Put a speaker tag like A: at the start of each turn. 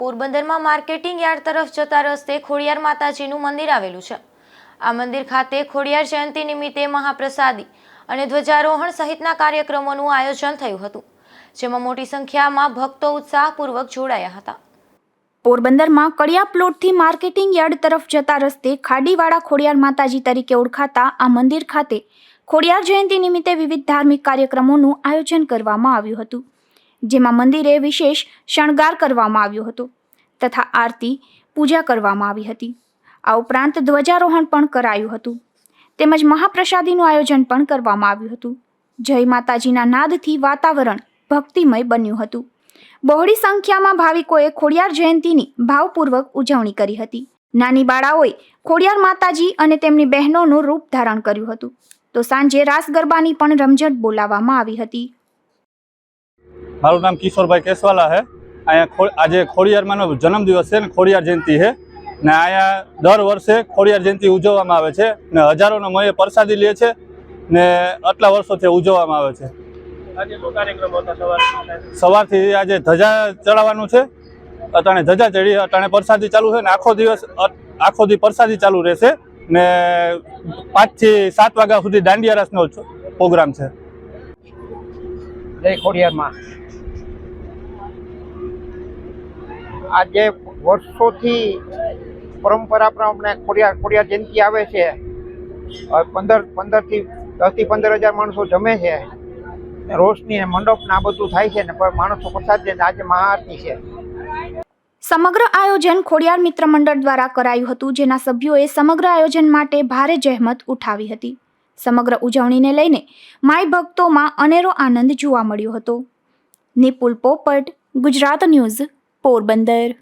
A: પોરબંદરમાં marketing yard તરફ જતા રસ્તે ખોડિયાર માતાજીનું મંદિર આવેલું છે. આ મંદિર ખાતે ખોડિયાર જયંતિ નિમિત્તે મહાપ્રસાદી અને ધ્વજારોહણ સહિતના કાર્યક્રમોનું આયોજન થયું હતું, જેમાં મોટી સંખ્યામાં ભક્તો ઉત્સાહપૂર્વક જોડાયા હતા.
B: પોરબંદરમાં કડિયા પ્લોટથી માર્કેટિંગ યાર્ડ તરફ જતા રસ્તે ખાડીવાળા ખોડિયાર માતાજી તરીકે ઓળખાતા આ મંદિર ખાતે ખોડિયાર જયંતિ નિમિત્તે વિવિધ ધાર્મિક કાર્યક્રમોનું આયોજન કરવામાં આવ્યું હતું. જેમાં મંદિરે વિશેષ શણગાર કરવામાં આવ્યો હતો તથા આરતી, પૂજા કરવામાં આવી હતી. આ ઉપરાંત ધ્વજારોહણ પણ કરાયું હતું. તેમજ મહાપ્રસાદીનું આયોજન પણ કરવામાં આવ્યું હતું. જય માતાજીના નાદથી વાતાવરણ ભક્તિમય બન્યું હતું. બહોળી સંખ્યામાં ભાવિકોએ ખોડિયાર જયંતીની ભાવપૂર્વક ઉજવણી કરી હતી. નાની બાળાઓએ ખોડિયાર માતાજી અને તેમની બહેનોનું રૂપ ધારણ કર્યું હતું. તો સાંજે રાસ ગરબાની પણ રમઝટ બોલાવવામાં આવી હતી.
C: મારું નામ કિશોરભાઈ કેસવાલા છે અહીંયા આજે ખોડિયારમાંનો જન્મદિવસ છે ને ખોડિયાર જયંતિ છે ને અહીંયા દર વર્ષે ખોડિયાર જયંતિ ઉજવવામાં આવે છે. ને હજારોનો મયે પ્રસાદી લે છે ને આટલા વર્ષોથી ઉજવવામાં આવે છે. સવારથી આજે ધજા ચડાવવાનું છે. અટાણે ધજા ચડી અટાણે પ્રસાદી ચાલુ છે ને આખો દિવસ આખો દી પ્રસાદી ચાલુ રહેશે. ને પાંચથી સાત વાગ્યા સુધી દાંડિયા રાસનો પ્રોગ્રામ છે.
D: જય ખોડિયારમાં. આજે વર્ષોથી પરંપરા પ્રમાણે ખોડિયાર ખોડિયાર જયંતિ આવે છે. પંદર પંદરથી દસથી પંદર હજાર માણસો જમે છે. રોશની મંડપ ને આ બધું થાય છે ને માણસો પ્રસાદ છે આજે મહાઆરતી છે.
B: સમગ્ર આયોજન ખોડિયાર મિત્ર મંડળ દ્વારા કરાયું હતું, જેના સભ્યોએ સમગ્ર આયોજન માટે ભારે જહેમત ઉઠાવી હતી. સમગ્ર ઉજવણીને લઈને માય ભક્તોમાં અનેરો આનંદ જોવા મળ્યો હતો. નિપુલ પોપટ, ગુજરાત ન્યૂઝ, પોરબંદર.